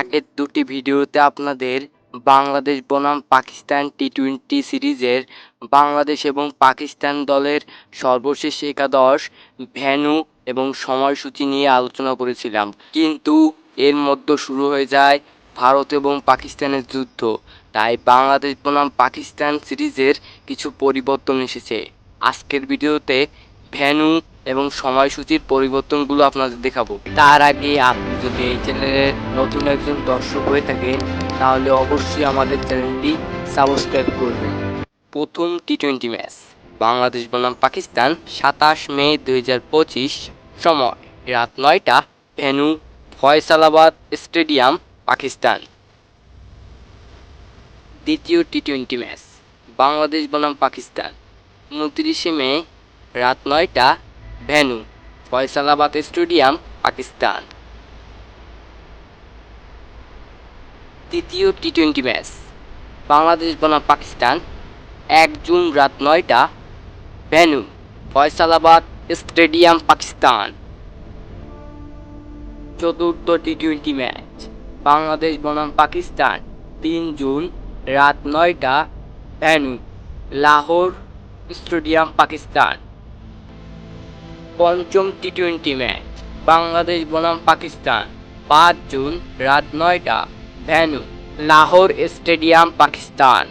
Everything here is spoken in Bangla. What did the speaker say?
আগের দুটি ভিডিওতে আপনাদের বাংলাদেশ বনাম পাকিস্তান টি টোয়েন্টি সিরিজের বাংলাদেশ এবং পাকিস্তান দলের সর্বশেষ একাদশ ভেন্যু এবং সময়সূচি নিয়ে আলোচনা করেছিলাম। কিন্তু এর মধ্যে শুরু হয়ে যায় ভারত এবং পাকিস্তানের যুদ্ধ। তাই বাংলাদেশ বনাম পাকিস্তান সিরিজের কিছু পরিবর্তন এসেছে। আজকের ভিডিওতে ভেন্যু এবং সময়সূচির পরিবর্তনগুলো আপনাদের দেখাবো। তার আগে আপনি যদি এই চ্যানেলের নতুন একজন দর্শক হয়ে থাকেন তাহলে অবশ্যই আমাদের চ্যানেলটি সাবস্ক্রাইব করবেন প্রথম টি টোয়েন্টি ম্যাচ বাংলাদেশ বনাম পাকিস্তান, সাতাশ মে দুই হাজার পঁচিশ সময়, রাত নয়টা ভেন্যু ফয়সালাবাদ স্টেডিয়াম, পাকিস্তান। দ্বিতীয় টি টোয়েন্টি ম্যাচ বাংলাদেশ বনাম পাকিস্তান, উনত্রিশে মে, রাত নয়টা ভেন্যু ফয়সালাবাদ স্টেডিয়াম, পাকিস্তান। তৃতীয় টি টোয়েন্টি ম্যাচ বাংলাদেশ বনাম পাকিস্তান, এক জুন রাত নয়টা, ভেনু, ফয়সালাবাদ স্টেডিয়াম, পাকিস্তান। চতুর্থ টি টোয়েন্টি ম্যাচ বাংলাদেশ বনাম পাকিস্তান, তিন জুন রাত নয়টা, ভেনু, লাহোর স্টেডিয়াম, পাকিস্তান। পঞ্চম টি টোয়েন্টি ম্যাচ বাংলাদেশ বনাম পাকিস্তান, পাঁচ জুন রাত নয়টা ভেন্যু লাহোর স্টেডিয়াম পাকিস্তান